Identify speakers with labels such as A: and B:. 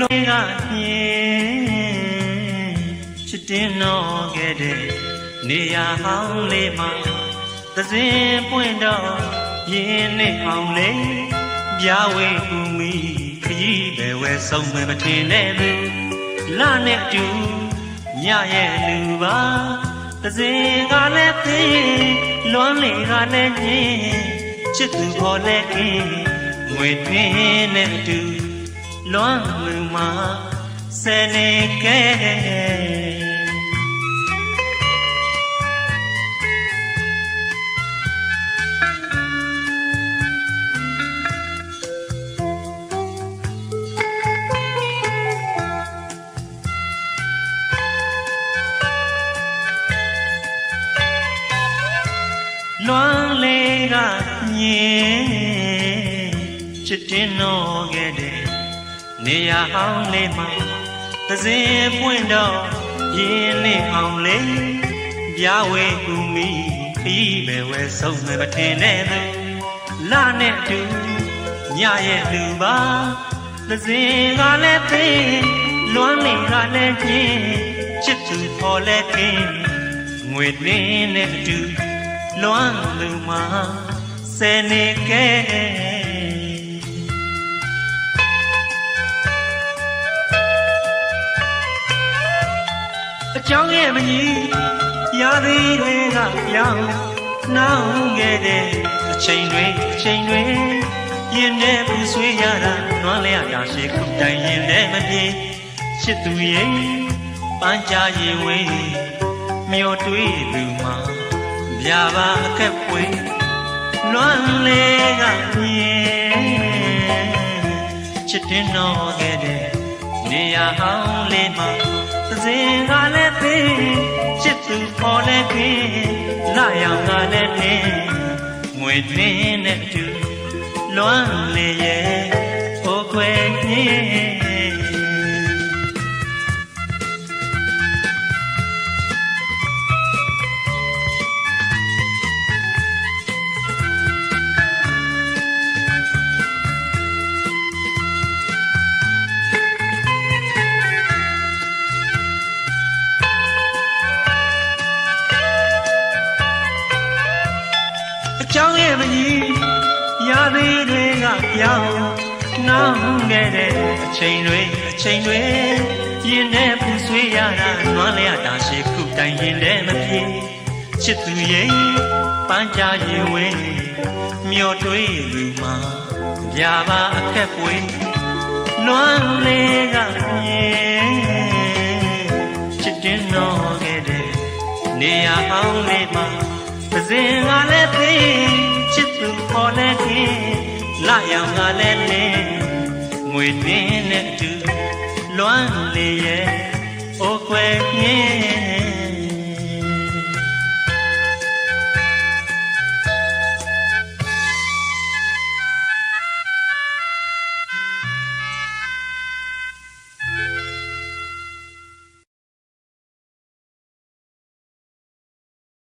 A: လွန်ကညင်ချစ်တင်တော့ခဲ့တဲ့နေရာဟောင်းလေးမှာသစင်ပွင့်တော့ရင်းနဲ့အောင်လေးပြဝေကူမီခရီးပဲဝဲဆုံးမမထင်နဲ့သူလာနဲ့တူညရဲ့လူပါသစင်ကလည်းသိလွမ်းလေကလည်းညင်ချစ်သူခေါ်လဲကင်းငွေတွင်းနဲ့တူ လွမ်းလူမှာဆယ်နေခဲ့လွမ်းလေးကညင်ချစ်တင်တော့ခဲ့တဲ့ နေရာဟောင်းလေးမှာသစင်ပွင့်တော့ရင်းနေအောင်လေးပြဝဲကူမီခီးပဲဝဲဆုံးမထင်နဲ့သူလာနဲ့တူညရဲ့လူပါသစင်ကလည်းသိလွမ်းလေးကလည်းညင်ချစ်သူပေါ်လဲကင်းငွေလင်းနဲ့အတူလွမ်းလူမှာဆယ်နေခဲ့ အကြောင်းရဲ့မကြီးရာသီတွေကပြောင်းနှောင်းခဲ့တဲ့အချိန်တွေအချိန်တွေရင်ထဲပူဆွေးရတာနွမ်းလဲရတာရှိခုတိုင်ရင်လည်းမပြေချစ်သူရဲ့ပန်းကြရင်ဝေးမျောတွေးသူမှာပြပါအခက်ပွေလွမ်းလေးကမြင်ချစ်တင်တော့ခဲ့တဲ့နေရာဟောင်းလေးမှာ သစင်ကလည်းသိချစ်သူပေါ်လည်းခင်းလာရောင်ကလည်းလင်းငွေတွင်းနဲ့အတူလွမ်းလေးရဲ့ အကြောင်းရဲ့မကြီးရာသီတွေကပြောင်းနှောင်းခဲ့တဲ့အချိန်တွေအချိန်တွေရင်ထဲပူဆွေးရတာနွမ်းလဲရတာရှိခုတိုင်ရင်လည်းမပြေချစ်သူရဲ့ပန်းကြရင်ဝဲမျောတွေးလူမှာပြပါအခက်ပွေနွမ်းလေးကမြင်ချစ်တင်တော့ခဲ့တဲ့နေရာဟောင်းလေးမှာပစင်ကလည်း ရောင်ကလည်းလင်းငွေတွင်းနဲ့အတူလွမ်းလေရဲ့အိုခွဲမြင်း